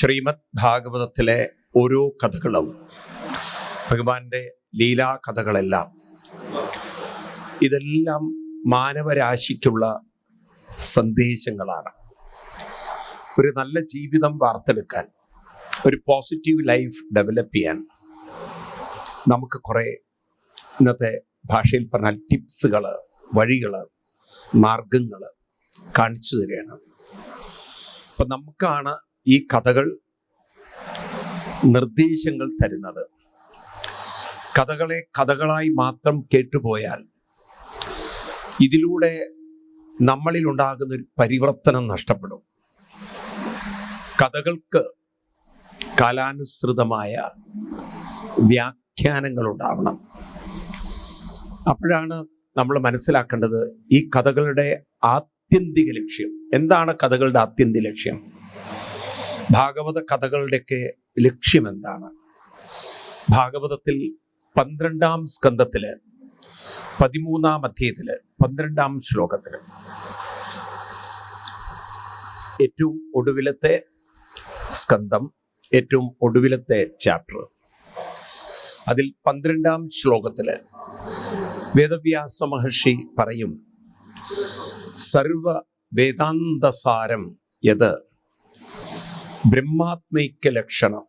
ശ്രീമദ് ഭാഗവതത്തിലെ ഓരോ കഥകളും ഭഗവാന്റെ ലീലാ കഥകളെല്ലാം ഇതെല്ലാം മാനവരാശിക്കുള്ള സന്ദേശങ്ങളാണ്. ഒരു നല്ല ജീവിതം വാർത്തെടുക്കാൻ ഒരു പോസിറ്റീവ് ലൈഫ് ഡെവലപ്പ് ചെയ്യാൻ നമുക്ക് കുറേ ഇന്നത്തെ ഭാഷയിൽ പറഞ്ഞാൽ ടിപ്സുകൾ വഴികൾ മാർഗങ്ങൾ കാണിച്ചു തരികയാണ്. അപ്പം നമുക്കാണ് ഈ കഥകൾ നിർദ്ദേശങ്ങൾ തരുന്നത്. കഥകളെ കഥകളായി മാത്രം കേട്ടുപോയാൽ ഇതിലൂടെ നമ്മളിൽ ഉണ്ടാകുന്ന ഒരു പരിവർത്തനം നഷ്ടപ്പെടും. കഥകൾക്ക് കാലാനുസൃതമായ വ്യാഖ്യാനങ്ങൾ ഉണ്ടാവണം. അപ്പോഴാണ് നമ്മൾ മനസ്സിലാക്കേണ്ടത് ഈ കഥകളുടെ ആത്യന്തിക ലക്ഷ്യം. എന്താണ് കഥകളുടെ ആത്യന്തിക ലക്ഷ്യം? ഭാഗവത കഥകളുടെയൊക്കെ ലക്ഷ്യം എന്താണ് ഭാഗവതത്തിൽ പന്ത്രണ്ടാം സ്കന്ധത്തിൽ പതിമൂന്നാം അധ്യായത്തിൽ പന്ത്രണ്ടാം ശ്ലോകത്തിൽ ഏറ്റവും ഒടുവിലത്തെ സ്കന്ധം ഏറ്റവും ഒടുവിലത്തെ ചാപ്റ്റർ അതിൽ പന്ത്രണ്ടാം ശ്ലോകത്തിൽ വേദവ്യാസ മഹർഷി പറയും സർവ വേദാന്തസാരം യത് ബ്രഹ്മാത്മൈക്യ ലക്ഷണം.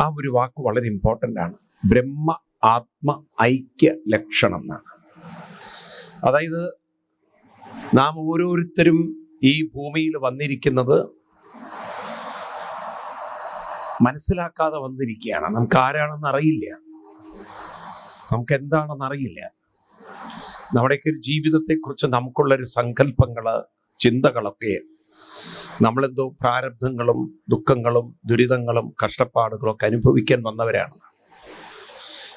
ആ ഒരു വാക്ക് വളരെ ഇമ്പോർട്ടന്റ് ആണ്. ബ്രഹ്മ ആത്മ ഐക്യ ലക്ഷണം എന്നാണ്. അതായത് നാം ഓരോരുത്തരും ഈ ഭൂമിയിൽ വന്നിരിക്കുന്നത് മനസ്സിലാക്കാതെ വന്നിരിക്കുകയാണ്. നമുക്ക് ആരാണെന്ന് അറിയില്ല. നമുക്ക് എന്താണെന്ന് അറിയില്ല. നമ്മുടെയൊക്കെ ഒരു ജീവിതത്തെക്കുറിച്ച് നമുക്കുള്ളൊരു സങ്കല്പങ്ങൾ ചിന്തകളൊക്കെ നമ്മളെന്തോ പ്രാരബ്ധങ്ങളും ദുഃഖങ്ങളും ദുരിതങ്ങളും കഷ്ടപ്പാടുകളും ഒക്കെ അനുഭവിക്കാൻ വന്നവരാണ്.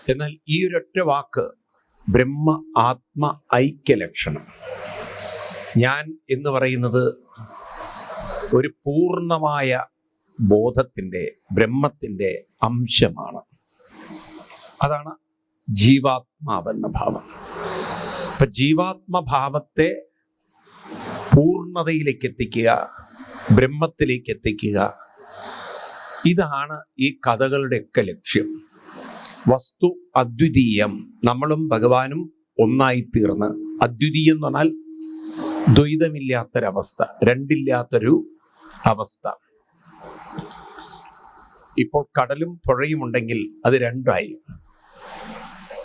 എന്നാൽ ഈ ഒരൊറ്റ വാക്ക് ബ്രഹ്മ ആത്മ ഐക്യ ലക്ഷണം. ഞാൻ എന്ന് പറയുന്നത് ഒരു പൂർണമായ ബോധത്തിന്റെ ബ്രഹ്മത്തിന്റെ അംശമാണ്. അതാണ് ജീവാത്മാവെന്ന ഭാവം അപ്പം ജീവാത്മഭാവത്തെ പൂർണതയിലേക്ക് എത്തിക്കുക ബ്രഹ്മത്തിലേക്ക് എത്തിക്കുക. ഇതാണ് ഈ കഥകളുടെയൊക്കെ ലക്ഷ്യം. വസ്തു അദ്വിതീയം. നമ്മളും ഭഗവാനും ഒന്നായി തീർന്ന് അദ്വിതീയം എന്ന് പറഞ്ഞാൽ ദ്വൈതമില്ലാത്തൊരവസ്ഥ രണ്ടില്ലാത്തൊരു അവസ്ഥ. ഇപ്പോൾ കടലും പുഴയും ഉണ്ടെങ്കിൽ അത് രണ്ടായി.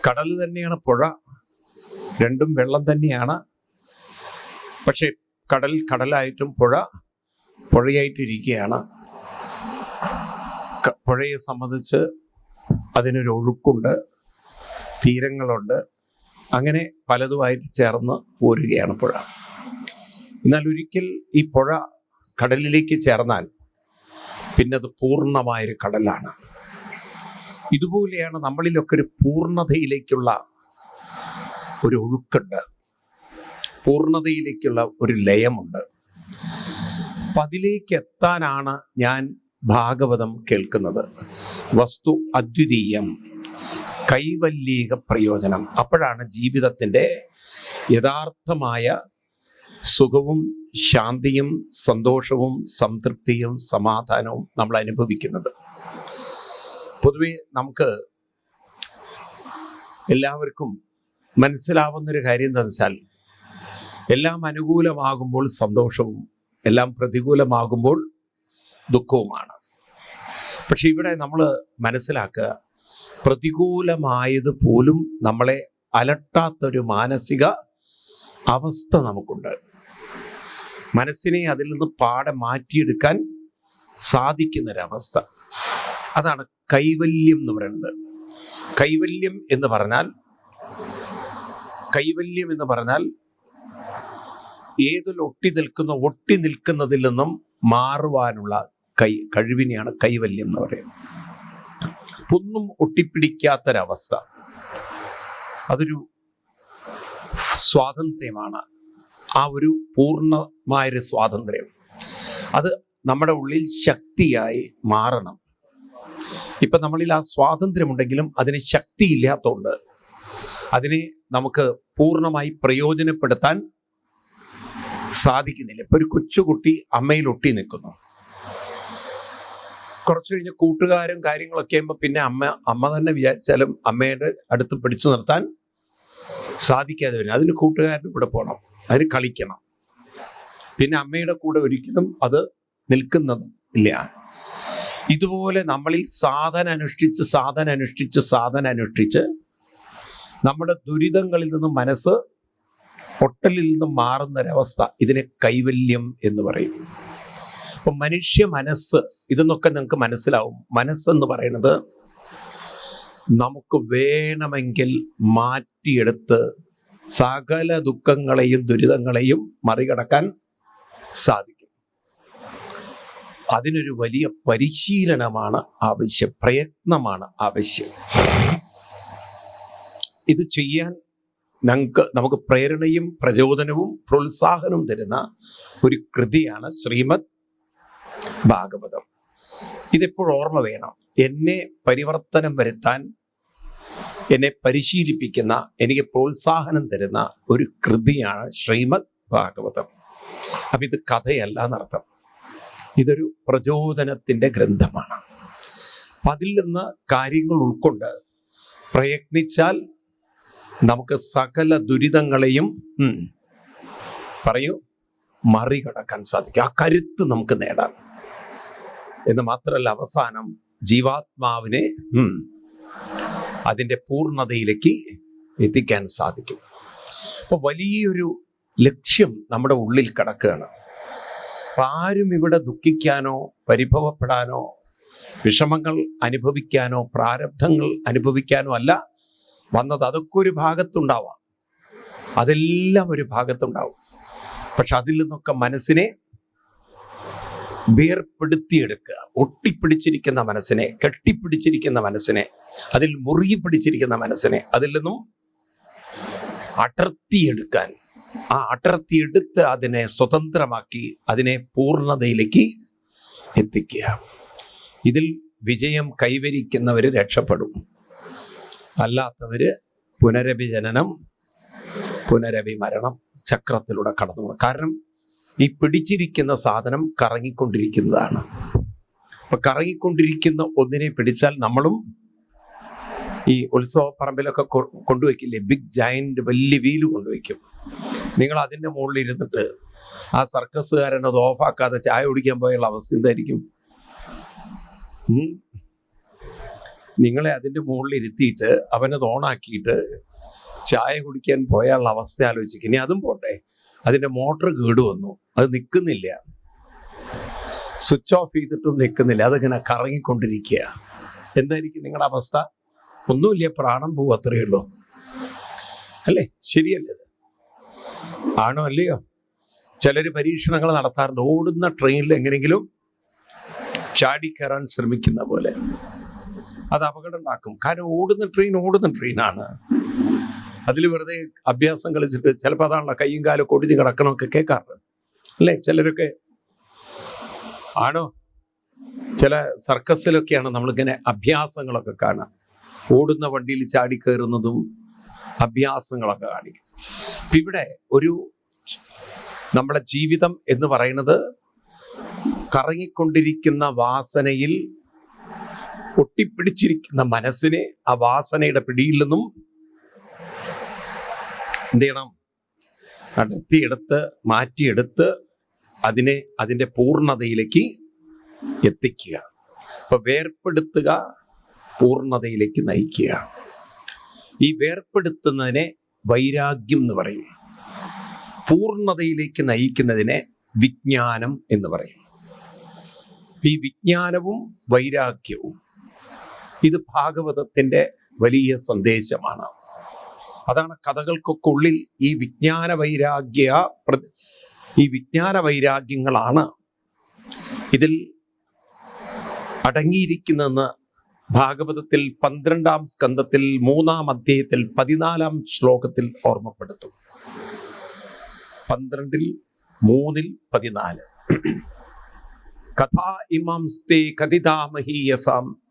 കടൽ തന്നെയാണ് പുഴ രണ്ടും വെള്ളം തന്നെയാണ്. പക്ഷെ കടൽ കടലായിട്ടും പുഴ പുഴയായിട്ടും ഇരിക്കുകയാണ് ക- പുഴയെ സംബന്ധിച്ച് അതിനൊരു ഒഴുക്കുണ്ട് തീരങ്ങളുണ്ട്. അങ്ങനെ പലതുമായിട്ട് ചേർന്ന് പോരുകയാണ് പുഴ. എന്നാൽ ഒരിക്കൽ ഈ പുഴ കടലിലേക്ക് ചേർന്നാൽ പിന്നെ അത് പൂർണമായൊരു കടലാണ്. ഇതുപോലെയാണ് നമ്മളിലൊക്കെ ഒരു പൂർണതയിലേക്കുള്ള ഒരു ഒഴുക്കുണ്ട്. പൂർണതയിലേക്കുള്ള ഒരു ലയമുണ്ട്. അപ്പം അതിലേക്ക് എത്താനാണ് ഞാൻ ഭാഗവതം കേൾക്കുന്നത്. വസ്തു അദ്വിതീയം കൈവല്യക പ്രയോജനം. അപ്പോഴാണ് ജീവിതത്തിന്റെ യഥാർത്ഥമായ സുഖവും ശാന്തിയും സന്തോഷവും സംതൃപ്തിയും സമാധാനവും നമ്മൾ അനുഭവിക്കുന്നത്. പൊതുവെ നമുക്ക് എല്ലാവർക്കും മനസ്സിലാവുന്നൊരു കാര്യം എന്താണെന്ന് വെച്ചാൽ എല്ലാം അനുകൂലമാകുമ്പോൾ സന്തോഷവും എല്ലാം പ്രതികൂലമാകുമ്പോൾ ദുഃഖവുമാണ്. പക്ഷെ ഇവിടെ നമ്മൾ മനസ്സിലാക്കുക പ്രതികൂലമായത് പോലും നമ്മളെ അലട്ടാത്തൊരു മാനസിക അവസ്ഥ നമുക്കുണ്ട്. മനസ്സിനെ അതിൽ നിന്ന് പാടെ മാറ്റിയെടുക്കാൻ സാധിക്കുന്നൊരവസ്ഥ. അതാണ് കൈവല്യം എന്ന് പറയുന്നത്. കൈവല്യം എന്ന് പറഞ്ഞാൽ കൈവല്യം എന്ന് പറഞ്ഞാൽ ഏതിൽ ഒട്ടി നിൽക്കുന്ന ഒട്ടി നിൽക്കുന്നതിൽ നിന്നും മാറുവാനുള്ള കൈ കഴിവിനെയാണ് കൈവല്യം എന്ന് പറയുന്നത്. ഒന്നും ഒട്ടിപ്പിടിക്കാത്തൊരവസ്ഥ. അതൊരു സ്വാതന്ത്ര്യമാണ്. ആ ഒരു പൂർണമായൊരു സ്വാതന്ത്ര്യം. അത് നമ്മുടെ ഉള്ളിൽ ശക്തിയായി മാറണം. ഇപ്പൊ നമ്മളിൽ ആ സ്വാതന്ത്ര്യമുണ്ടെങ്കിലും അതിന് ശക്തിയില്ലാത്തതുകൊണ്ട് അതിനെ നമുക്ക് പൂർണമായി പ്രയോജനപ്പെടുത്താൻ സാധിക്കുന്നില്ല. ഇപ്പൊ ഒരു കൊച്ചുകുട്ടി അമ്മയിൽ ഒട്ടി നിൽക്കുന്നു. കുറച്ചു കഴിഞ്ഞ കൂട്ടുകാരും കാര്യങ്ങളൊക്കെ ആകുമ്പോൾ പിന്നെ അമ്മ അമ്മ തന്നെ വിചാരിച്ചാലും അമ്മയുടെ അടുത്ത് പിടിച്ചു നിർത്താൻ സാധിക്കാതെ വരും. അതിന് കൂട്ടുകാരുടെ കൂടെ പോകണം അതിന് കളിക്കണം. പിന്നെ അമ്മയുടെ കൂടെ ഒരിക്കലും അത് നിൽക്കുന്നതും ഇല്ല. ഇതുപോലെ നമ്മളിൽ സാധന അനുഷ്ഠിച്ച് സാധന അനുഷ്ഠിച്ച് സാധന അനുഷ്ഠിച്ച് നമ്മുടെ ദുരിതങ്ങളിൽ നിന്ന് മനസ്സ് ഒട്ടലിൽ നിന്നും മാറുന്നൊരവസ്ഥ ഇതിനെ കൈവല്യം എന്ന് പറയും. അപ്പം മനുഷ്യ മനസ്സ് ഇതെന്നൊക്കെ നിങ്ങൾക്ക് മനസ്സിലാവും. മനസ്സെന്ന് പറയുന്നത് നമുക്ക് വേണമെങ്കിൽ മാറ്റിയെടുത്ത് സകല ദുഃഖങ്ങളെയും ദുരിതങ്ങളെയും മറികടക്കാൻ സാധിക്കും. അതിനൊരു വലിയ പരിശീലനമാണ് ആവശ്യം പ്രയത്നമാണ് ആവശ്യം. ഇത് ചെയ്യാൻ ഞങ്ങൾക്ക് നമുക്ക് പ്രേരണയും പ്രചോദനവും പ്രോത്സാഹനവും തരുന്ന ഒരു കൃതിയാണ് ശ്രീമദ് ഭാഗവതം. ഇതെപ്പോഴും ഓർമ്മ വേണം. എന്നെ പരിവർത്തനം വരുത്താൻ എന്നെ പരിശീലിപ്പിക്കുന്ന എനിക്ക് പ്രോത്സാഹനം തരുന്ന ഒരു കൃതിയാണ് ശ്രീമദ് ഭാഗവതം. അപ്പം ഇത് കഥയല്ല എന്നർത്ഥം. ഇതൊരു പ്രചോദനത്തിന്റെ ഗ്രന്ഥമാണ്. അപ്പം അതിൽ നിന്ന് കാര്യങ്ങൾ ഉൾക്കൊണ്ട് പ്രയത്നിച്ചാൽ നമുക്ക് സകല ദുരിതങ്ങളെയും പറയൂ മറികടക്കാൻ സാധിക്കും. ആ കരുത്ത് നമുക്ക് നേടാം. എന്ന് മാത്രമല്ല അവസാനം ജീവാത്മാവിനെ അതിന്റെ പൂർണതയിലേക്ക് എത്തിക്കാൻ സാധിക്കും. അപ്പോൾ വലിയൊരു ലക്ഷ്യം നമ്മുടെ ഉള്ളിൽ കിടക്കുകയാണ്. അപ്പം ആരും ഇവിടെ ദുഃഖിക്കാനോ പരിഭവപ്പെടാനോ വിഷമങ്ങൾ അനുഭവിക്കാനോ പ്രാരബ്ധങ്ങൾ അനുഭവിക്കാനോ അല്ല. വന്നത് അതൊക്കെ ഒരു ഭാഗത്തുണ്ടാവാം. അതെല്ലാം ഒരു ഭാഗത്തുണ്ടാവും. പക്ഷെ അതിൽ നിന്നൊക്കെ മനസ്സിനെ വേർപ്പെടുത്തിയെടുക്കുക. ഒട്ടിപ്പിടിച്ചിരിക്കുന്ന മനസ്സിനെ കെട്ടിപ്പിടിച്ചിരിക്കുന്ന മനസ്സിനെ അതിൽ മുറുകി പിടിച്ചിരിക്കുന്ന മനസ്സിനെ അതിൽ നിന്നും അടർത്തിയെടുക്കാൻ. ആ അടർത്തിയെടുത്ത് അതിനെ സ്വതന്ത്രമാക്കി അതിനെ പൂർണതയിലേക്ക് എത്തിക്കുക. ഇതിൽ വിജയം കൈവരിക്കുന്നവർ രക്ഷപ്പെടും. അല്ലാത്തവര് പുനരഭിജനനം പുനരഭിമരണം ചക്രത്തിലൂടെ കടന്നു കാരണം ഈ പിടിച്ചിരിക്കുന്ന സാധനം കറങ്ങിക്കൊണ്ടിരിക്കുന്നതാണ്. അപ്പൊ കറങ്ങിക്കൊണ്ടിരിക്കുന്ന ഒന്നിനെ പിടിച്ചാൽ നമ്മളും ഈ ഉത്സവ പറമ്പിലൊക്കെ കൊണ്ടുവയ്ക്കില്ലേ? ബിഗ് ജയന്റ് വലിയ വീൽ കൊണ്ടുവയ്ക്കും. നിങ്ങൾ അതിന്റെ മുകളിൽ ഇരുന്നിട്ട് ആ സർക്കസുകാരൻ അത് ഓഫാക്കാതെ ചായ കുടിക്കാൻ പോയുള്ള അവസ്ഥ എന്തായിരിക്കും. നിങ്ങളെ അതിന്റെ മുകളിൽ ഇരുത്തിയിട്ട് അവനത് ഓണാക്കിയിട്ട് ചായ കുടിക്കാൻ പോയാലുള്ള അവസ്ഥ ആലോചിക്കും. ഇനി അതും പോട്ടെ. അതിന്റെ മോട്ടർ കേട് വന്നു. അത് നിൽക്കുന്നില്ല. സ്വിച്ച് ഓഫ് ചെയ്തിട്ടും നിൽക്കുന്നില്ല. അതിങ്ങനെ കറങ്ങിക്കൊണ്ടിരിക്കുക. എന്തായിരിക്കും നിങ്ങളുടെ അവസ്ഥ? ഒന്നുമില്ല പ്രാണം പോവും അത്രയേ ഉള്ളൂ. അല്ലേ? ശരിയല്ലേ? ആണോ അല്ലയോ? ചിലർ പരീക്ഷണങ്ങൾ നടത്താറുണ്ട്. ഓടുന്ന ട്രെയിനിൽ എങ്ങനെയെങ്കിലും ചാടിക്കയറാൻ ശ്രമിക്കുന്ന പോലെ. അത് അപകടം ഉണ്ടാക്കും കാരണം ഓടുന്ന ട്രെയിൻ ഓടുന്ന ട്രെയിനാണ് അതിൽ വെറുതെ അഭ്യാസം കളിച്ചിട്ട് ചിലപ്പോൾ അതാണല്ലോ കയ്യും കാലം കൊടിഞ്ഞ് കിടക്കണമൊക്കെ കേൾക്കാറ്. അല്ലേ? ചിലരൊക്കെ ആണോ? ചില സർക്കസിലൊക്കെയാണ് നമ്മളിങ്ങനെ അഭ്യാസങ്ങളൊക്കെ കാണാം ഓടുന്ന വണ്ടിയിൽ ചാടി കയറുന്നതും അഭ്യാസങ്ങളൊക്കെ കാണിക്കും. ഇവിടെ ഒരു നമ്മുടെ ജീവിതം എന്ന് പറയുന്നത് കറങ്ങിക്കൊണ്ടിരിക്കുന്ന വാസനയിൽ ഒട്ടിപ്പിടിച്ചിരിക്കുന്ന മനസ്സിനെ ആ വാസനയുടെ പിടിയിൽ നിന്നും എന്ത് ചെയ്യണം? അടുത്തിയെടുത്ത് മാറ്റിയെടുത്ത് അതിനെ അതിന്റെ പൂർണതയിലേക്ക് എത്തിക്കുക. അപ്പൊ വേർപ്പെടുത്തുക പൂർണതയിലേക്ക് നയിക്കുക. ഈ വേർപ്പെടുത്തുന്നതിനെ വൈരാഗ്യം എന്ന് പറയും. പൂർണതയിലേക്ക് നയിക്കുന്നതിനെ വിജ്ഞാനം എന്ന് പറയും. ഈ വിജ്ഞാനവും വൈരാഗ്യവും ഇത് ഭാഗവതത്തിന്റെ വലിയ സന്ദേശമാണ്. അതാണ് കഥകൾക്കൊക്കെ ഉള്ളിൽ ഈ വിജ്ഞാന വൈരാഗ്യ ഈ വിജ്ഞാന വൈരാഗ്യങ്ങളാണ് ഇതിൽ അടങ്ങിയിരിക്കുന്നതെന്ന് ഭാഗവതത്തിൽ പന്ത്രണ്ടാം സ്കന്ധത്തിൽ മൂന്നാം അധ്യായത്തിൽ പതിനാലാം ശ്ലോകത്തിൽ ഓർമ്മപ്പെടുത്തും. പന്ത്രണ്ടിൽ മൂന്നിൽ പതിനാല്. കഥാ ഇമാംസ്തേ കഥിതാമഹീയസാം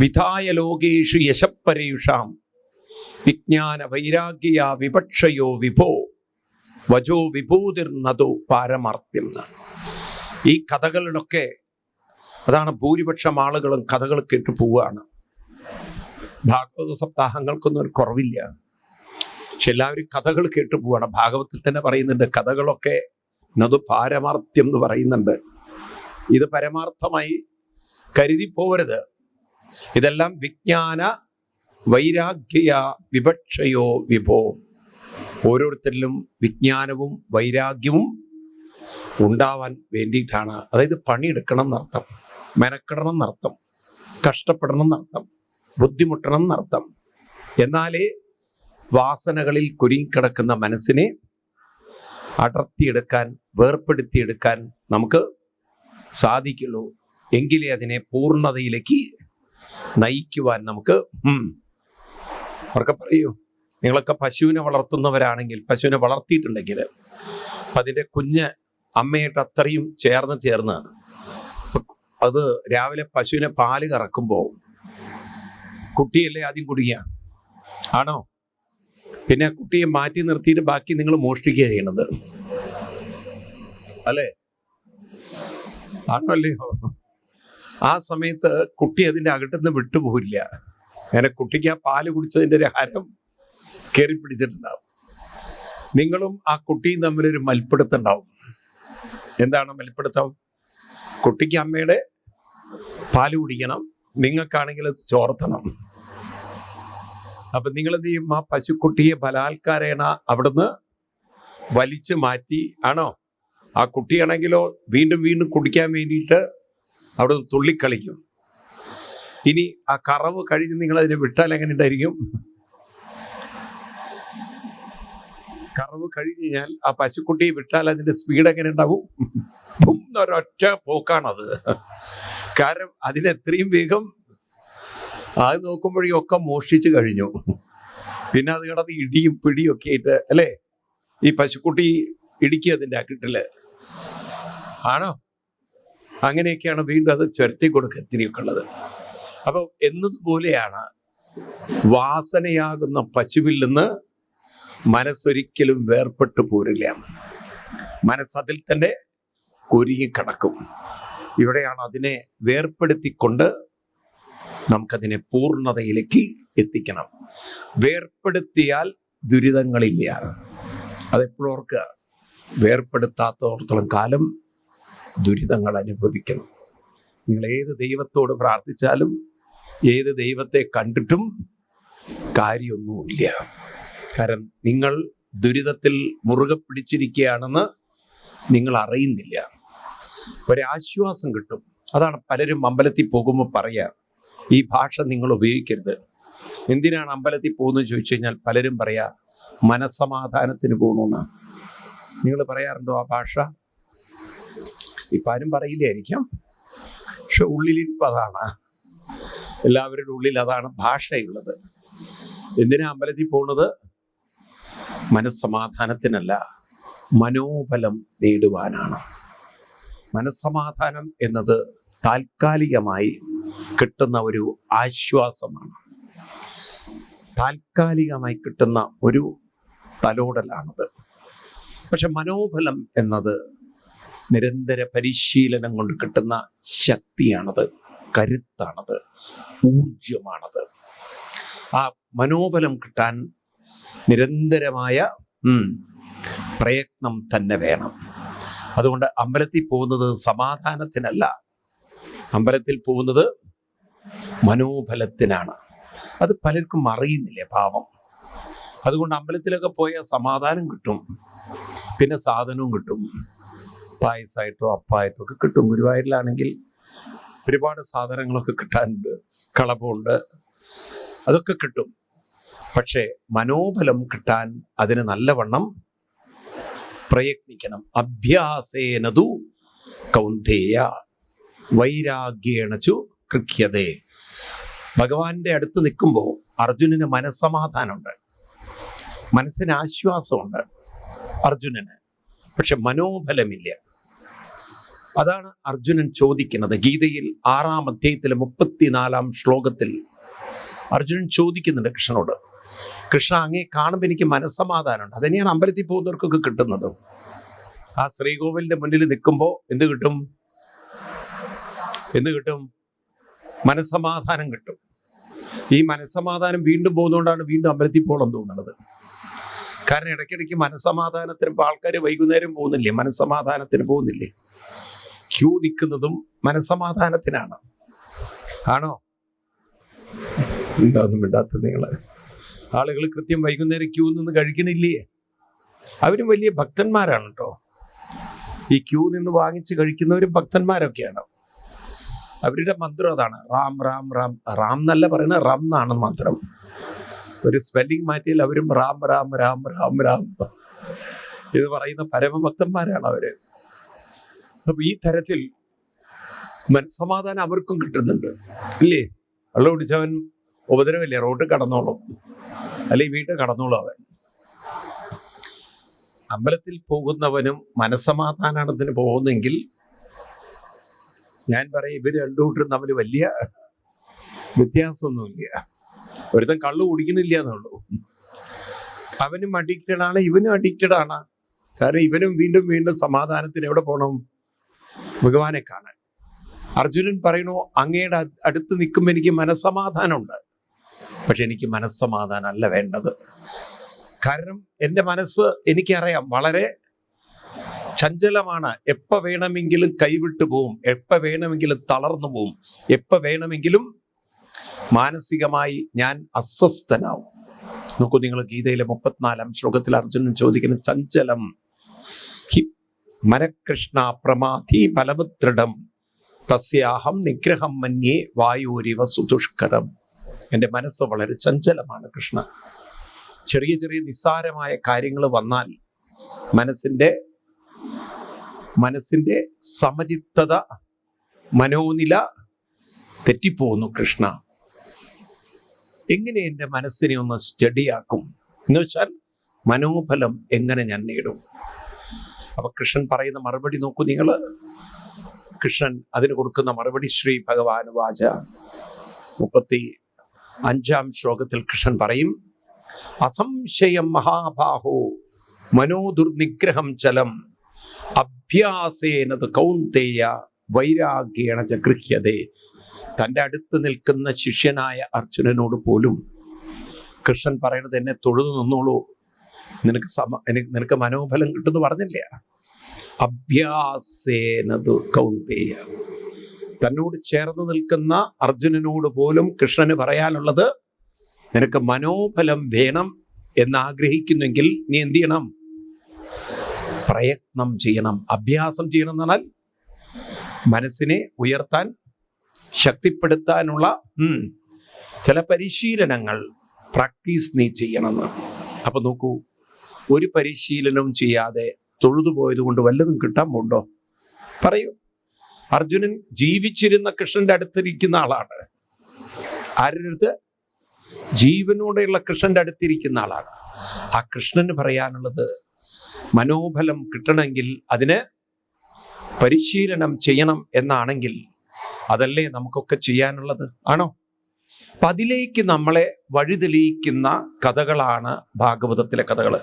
വിധായ ലോകേഷു യശപ്പരേഷാം വിജ്ഞാന വൈരാഗ്യ വിപക്ഷയോ വിഭോ വജോ വിഭൂതിർന്നതോ പാരമാർത്ഥ്യം എന്നാണ് ഈ കഥകളിലൊക്കെ അതാണ് ഭൂരിപക്ഷം ആളുകളും കഥകൾ കേട്ടു പോവുകയാണ്. ഭാഗവത സപ്താഹങ്ങൾക്കൊന്നും ഒരു കുറവില്ല. പക്ഷെ എല്ലാവരും കഥകൾ കേട്ടു പോവാണ് ഭാഗവത്തിൽ തന്നെ പറയുന്നുണ്ട് കഥകളൊക്കെ അത് പാരമാർത്ഥ്യം എന്ന് പറയുന്നുണ്ട്. ഇത് പരമാർത്ഥമായി കരുതി പോവരുത് ഇതെല്ലാം വിജ്ഞാന വൈരാഗ്യ വിപക്ഷയോ വിഭോ. ഓരോരുത്തരിലും വിജ്ഞാനവും വൈരാഗ്യവും ഉണ്ടാവാൻ വേണ്ടിയിട്ടാണ്. അതായത് പണിയെടുക്കണം എന്നർത്ഥം. മെനക്കെടണം എന്നർത്ഥം. കഷ്ടപ്പെടണം എന്നർത്ഥം. ബുദ്ധിമുട്ടണം എന്നർത്ഥം. എന്നാലേ വാസനകളിൽ കുരുങ്ങിക്കിടക്കുന്ന മനസ്സിനെ അടർത്തിയെടുക്കാൻ വേർപ്പെടുത്തിയെടുക്കാൻ നമുക്ക് സാധിക്കുള്ളൂ. എങ്കിലേ അതിനെ പൂർണതയിലേക്ക് നയിക്കുവാൻ നമുക്ക് അവർക്ക് പറയൂ നിങ്ങളൊക്കെ പശുവിനെ വളർത്തുന്നവരാണെങ്കിൽ പശുവിനെ വളർത്തിയിട്ടുണ്ടെങ്കിൽ അതിന്റെ കുഞ്ഞ് അമ്മയായിട്ട് അത്രയും ചേർന്ന് ചേർന്ന് അത് രാവിലെ പശുവിനെ പാൽ കറക്കുമ്പോൾ കുട്ടിയല്ലേ ആദ്യം കുടിക്കുക? ആണോ? പിന്നെ കുട്ടിയെ മാറ്റി നിർത്തിയിട്ട് ബാക്കി നിങ്ങൾ മോഷ്ടിക്കുക ചെയ്യണത്. അല്ലേ? ആണോ അല്ലയോ? ആ സമയത്ത് കുട്ടി അതിന്റെ അകത്തുനിന്ന് വിട്ടുപോകില്ല അങ്ങനെ കുട്ടിക്ക് ആ പാൽ കുടിച്ചതിന്റെ ഒരു ഹരം കയറി പിടിച്ചിട്ടുണ്ടാവും. നിങ്ങളും ആ കുട്ടിയും തമ്മിലൊരു മൽപ്പിടുത്തുണ്ടാവും എന്താണ് മൽപ്പിടുത്തം? കുട്ടിക്ക് അമ്മയുടെ പാൽ കുടിക്കണം നിങ്ങൾക്കാണെങ്കിൽ ചോർത്തണം. അപ്പൊ നിങ്ങളെന്ത് ചെയ്യും? ആ പശുക്കുട്ടിയെ ബലാത്കാരേണ അവിടുന്ന് വലിച്ചു മാറ്റി ആണോ? ആ കുട്ടിയാണെങ്കിലോ വീണ്ടും വീണ്ടും കുടിക്കാൻ വേണ്ടിയിട്ട് അവിടെ തുള്ളിക്കളിക്കും. ഇനി ആ കറവ് കഴിഞ്ഞ് നിങ്ങൾ അതിനെ വിട്ടാൽ എങ്ങനെ ഉണ്ടായിരിക്കും? കറവ് കഴിഞ്ഞ് കഴിഞ്ഞാൽ ആ പശുക്കുട്ടിയെ വിട്ടാൽ അതിന്റെ സ്പീഡ് എങ്ങനെ ഉണ്ടാവും ഒരൊറ്റ പോക്കാണത്. കാരണം അതിനെത്രയും വേഗം അത് നോക്കുമ്പോഴേ ഒക്കെ മോഷ്ടിച്ചു കഴിഞ്ഞു. പിന്നെ അത് കിടന്ന് ഇടിയും പിടിയും ഒക്കെ ആയിട്ട് അല്ലേ? ഈ പശുക്കുട്ടി ഇടിക്കുക അതിന്റെ ആ കിട്ടിൽ ആണോ? അങ്ങനെയൊക്കെയാണ് വീണ്ടും അത് ചുരത്തി കൊടുക്കുക ഇത്തിരിയൊക്കെ ഉള്ളത് അപ്പോൾ എന്നതുപോലെയാണ് വാസനയാകുന്ന പശുവിൽ നിന്ന് മനസ്സൊരിക്കലും വേർപെട്ടു പോരില്ല. മനസ്സതിൽ തന്നെ കുരുങ്ങിക്കിടക്കും. ഇവിടെയാണ് അതിനെ വേർപ്പെടുത്തിക്കൊണ്ട് നമുക്കതിനെ പൂർണതയിലേക്ക് എത്തിക്കണം. വേർപ്പെടുത്തിയാൽ ദുരിതങ്ങളില്ല. അതെപ്പോഴും ഓർക്കുക. വേർപ്പെടുത്താത്തോടത്തോളം കാലം ദുരിതങ്ങൾ അനുഭവിക്കണം. നിങ്ങൾ ഏത് ദൈവത്തോട് പ്രാർത്ഥിച്ചാലും ഏത് ദൈവത്തെ കണ്ടിട്ടും കാര്യമൊന്നുമില്ല. കാരണം നിങ്ങൾ ദുരിതത്തിൽ മുറുകെ പിടിച്ചിരിക്കുകയാണെന്ന് നിങ്ങൾ അറിയുന്നില്ല. ഒരാശ്വാസം കിട്ടും. അതാണ് പലരും അമ്പലത്തിൽ പോകുമ്പോൾ പറയുക ഈ ഭാഷ നിങ്ങൾ ഉപയോഗിക്കരുത്. എന്തിനാണ് അമ്പലത്തിൽ പോകുന്നത് ചോദിച്ചു കഴിഞ്ഞാൽ പലരും പറയാ മനസ്സമാധാനത്തിന് പോകണമെന്നാണ് നിങ്ങൾ പറയാറുണ്ടോ ആ ഭാഷ? ഇപ്പം ആരും പറയില്ലായിരിക്കാം. പക്ഷെ ഉള്ളിലിപ്പം അതാണ് എല്ലാവരുടെ ഉള്ളിൽ അതാണ് ഭാഷയുള്ളത്. എന്തിനാ അമ്പലത്തിൽ പോണത് മനസ്സമാധാനത്തിനല്ല മനോബലം നേടുവാനാണ്. മനസ്സമാധാനം എന്നത് താൽക്കാലികമായി കിട്ടുന്ന ഒരു ആശ്വാസമാണ്. താൽക്കാലികമായി കിട്ടുന്ന ഒരു തലോടലാണത്. പക്ഷെ മനോബലം എന്നത് നിരന്തര പരിശീലനം കൊണ്ട് കിട്ടുന്ന ശക്തിയാണത് കരുത്താണത് ഊർജമാണത് ആ മനോബലം കിട്ടാൻ നിരന്തരമായ പ്രയത്നം തന്നെ വേണം. അതുകൊണ്ട് അമ്പലത്തിൽ പോകുന്നത് സമാധാനത്തിനല്ല. അമ്പലത്തിൽ പോകുന്നത് മനോബലത്തിനാണ്. അത് പലർക്കും അറിയുന്നില്ലേ പാവം? അതുകൊണ്ട് അമ്പലത്തിലൊക്കെ പോയാൽ സമാധാനം കിട്ടും. പിന്നെ സാധനവും കിട്ടും. പായസമായിട്ടോ അപ്പായിട്ടോ ഒക്കെ കിട്ടും. ഗുരുവായൂരിലാണെങ്കിൽ ഒരുപാട് സാധനങ്ങളൊക്കെ കിട്ടാനുണ്ട്. കളപ്പുണ്ട് അതൊക്കെ കിട്ടും. പക്ഷേ മനോബലം കിട്ടാൻ അതിന് നല്ലവണ്ണം പ്രയത്നിക്കണം. അഭ്യാസേനതു കൗന്ദേയ വൈരാഗ്യേണച്ചു കൃഖ്യതേ ഭഗവാന്റെ അടുത്ത് നിൽക്കുമ്പോൾ അർജുനന് മനസ്സമാധാനമുണ്ട്. മനസ്സിന് ആശ്വാസമുണ്ട് അർജുനന്. പക്ഷെ മനോബലമില്ല. അതാണ് അർജുനൻ ചോദിക്കുന്നത്. ഗീതയിൽ ആറാം അധ്യായത്തിലെ മുപ്പത്തിനാലാം ശ്ലോകത്തിൽ അർജുനൻ ചോദിക്കുന്നുണ്ട് കൃഷ്ണനോട്. കൃഷ്ണ അങ്ങേ കാണുമ്പോൾ എനിക്ക് മനസ്സമാധാനമുണ്ട്. അതന്നെയാണ് അമ്പലത്തിൽ പോകുന്നവർക്കൊക്കെ കിട്ടുന്നത്. ആ ശ്രീകോവിലിന്റെ മുന്നിൽ നിൽക്കുമ്പോൾ എന്ത് കിട്ടും? എന്ത് കിട്ടും? മനസ്സമാധാനം കിട്ടും. ഈ മനസ്സമാധാനം വീണ്ടും പോകുന്നതുകൊണ്ടാണ് വീണ്ടും അമ്പലത്തിൽ പോകണം തോന്നുന്നത്. കാരണം ഇടയ്ക്കിടയ്ക്ക് മനസ്സമാധാനത്തിന് ഇപ്പോൾ ആൾക്കാർ വൈകുന്നേരം പോകുന്നില്ലേ? മനസ്സമാധാനത്തിന് പോകുന്നില്ലേ? ക്യൂ നിൽക്കുന്നതും മനസ്സമാധാനത്തിനാണ് ആണോ? എന്താണെന്നും മിണ്ടാത്ത നിങ്ങൾ ആളുകൾ കൃത്യം വൈകുന്നേരം ക്യൂ നിന്ന് കഴിക്കണില്ലേ? അവരും വലിയ ഭക്തന്മാരാണ് കേട്ടോ ഈ ക്യൂ നിന്ന് വാങ്ങിച്ച് കഴിക്കുന്നവരും ഭക്തന്മാരൊക്കെയാണ്. അവരുടെ മന്ത്രം അതാണ്. റാം റാം റാം റാം എന്നല്ല പറയുന്നത് റാം എന്നാണ് മന്ത്രം. ഒരു സ്പെല്ലിംഗ് മാറ്റിയാൽ അവരും റാം റാം റാം റാം റാം ഇത് പറയുന്ന പരമഭക്തന്മാരാണ് അവർ. അപ്പൊ ഈ തരത്തിൽ മനസ്സമാധാനം അവർക്കും കിട്ടുന്നുണ്ട്. ഇല്ലേ? വെള്ളം കുടിച്ചവൻ ഉപദ്രവമില്ലേ? റോഡ് കടന്നോളും. അല്ലെങ്കിൽ വീട്ടിൽ കടന്നോളും അവൻ. അമ്പലത്തിൽ പോകുന്നവനും മനസ്സമാധാനത്തിന് പോകുന്നെങ്കിൽ ഞാൻ പറയും ഇവർ രണ്ടു കൂട്ടരും തമ്മിൽ വലിയ വ്യത്യാസമൊന്നുമില്ല. ഒരുത്തൻ കള്ളു കുടിക്കുന്നില്ല എന്നുള്ളൂ. അവനും അഡിക്റ്റഡ് ആണ് ഇവനും അഡിക്റ്റഡ് ആണ്. കാരണം ഇവനും വീണ്ടും വീണ്ടും സമാധാനത്തിന് എവിടെ പോകണം ഭഗവാനെ കാണാൻ. അർജുനൻ പറയണു അങ്ങയുടെ അടുത്ത് നിൽക്കുമ്പോൾ എനിക്ക് മനസ്സമാധാനമുണ്ട്. പക്ഷെ എനിക്ക് മനസ്സമാധാനം അല്ല വേണ്ടത്. കാരണം എന്റെ മനസ്സ് എനിക്കറിയാം വളരെ ചഞ്ചലമാണ്. എപ്പ വേണമെങ്കിലും കൈവിട്ടു പോവും എപ്പ വേണമെങ്കിലും തളർന്നു പോവും എപ്പ വേണമെങ്കിലും മാനസികമായി ഞാൻ അസ്വസ്ഥനാവും. നോക്കൂ നിങ്ങൾ ഗീതയിലെ മുപ്പത്തിനാലാം ശ്ലോകത്തിൽ അർജുനൻ ചോദിക്കുന്ന ചഞ്ചലം മനകൃഷ്ണ പ്രമാധി ഫലമുദൃഢം തസ്യാഹം നിഗ്രഹം മന്യേ വായൂരിവ സുദുഷ്കരം. എന്റെ മനസ്സ് വളരെ ചഞ്ചലമാണ് കൃഷ്ണ. ചെറിയ ചെറിയ നിസ്സാരമായ കാര്യങ്ങൾ വന്നാൽ മനസ്സിന്റെ മനസ്സിന്റെ സമചിത്തത മനോനില തെറ്റിപ്പോകുന്നു കൃഷ്ണ. എങ്ങനെ എന്റെ മനസ്സിനെ ഒന്ന് സ്റ്റഡിയാക്കും? എന്ന് വെച്ചാൽ മനോഫലം എങ്ങനെ ഞാൻ നേടും? അപ്പൊ കൃഷ്ണൻ പറയുന്ന മറുപടി നോക്കൂ നിങ്ങൾ കൃഷ്ണൻ അതിന് കൊടുക്കുന്ന മറുപടി ശ്രീ ഭഗവാൻ വാച മുപ്പത്തി അഞ്ചാം ശ്ലോകത്തിൽ കൃഷ്ണൻ പറയും അസംശയം മഹാബാഹോ മനോദുർനിഗ്രഹം ചലം അഭ്യാസേനത് കൗന്തേയ വൈരാഗ്യേണ ച ഗൃഹ്യതേ. തന്റെ അടുത്ത് നിൽക്കുന്ന ശിഷ്യനായ അർജുനനോട് പോലും കൃഷ്ണൻ പറയണത് എന്നെ തൊഴുതു നിന്നോളൂ. നിനക്ക് സമ നിനക്ക് മനോബലം കിട്ടുമെന്ന് പറഞ്ഞില്ല? അഭ്യാസേനതു കൗന്തേയ തന്നോട് ചേർന്ന് നിൽക്കുന്ന അർജുനനോട് പോലും കൃഷ്ണന് പറയാനുള്ളത് നിനക്ക് മനോഫലം വേണം എന്നാഗ്രഹിക്കുന്നെങ്കിൽ നീ എന്ത് ചെയ്യണം? പ്രയത്നം ചെയ്യണം. അഭ്യാസം ചെയ്യണം എന്ന് പറഞ്ഞാൽ മനസ്സിനെ ഉയർത്താൻ ശക്തിപ്പെടുത്താനുള്ള ചില പരിശീലനങ്ങൾ പ്രാക്ടീസ് നീ ചെയ്യണമെന്ന് അപ്പൊ നോക്കൂ ഒരു പരിശീലനവും ചെയ്യാതെ തൊഴുതുപോയത് കൊണ്ട് വല്ലതും കിട്ടാൻ പോണ്ടോ? പറയൂ. അർജുനൻ ജീവിച്ചിരുന്ന കൃഷ്ണന്റെ അടുത്തിരിക്കുന്ന ആളാണ്. ആരുടെ ജീവനോടെയുള്ള കൃഷ്ണന്റെ അടുത്തിരിക്കുന്ന ആളാണ്. ആ കൃഷ്ണന് പറയാനുള്ളത് മനോബലം കിട്ടണമെങ്കിൽ അതിന് പരിശീലനം ചെയ്യണം എന്നാണെങ്കിൽ അതല്ലേ നമുക്കൊക്കെ ചെയ്യാനുള്ളത്? ആണോ? അപ്പൊ അതിലേക്ക് നമ്മളെ വഴിതെളിയിക്കുന്ന കഥകളാണ് ഭാഗവതത്തിലെ കഥകൾ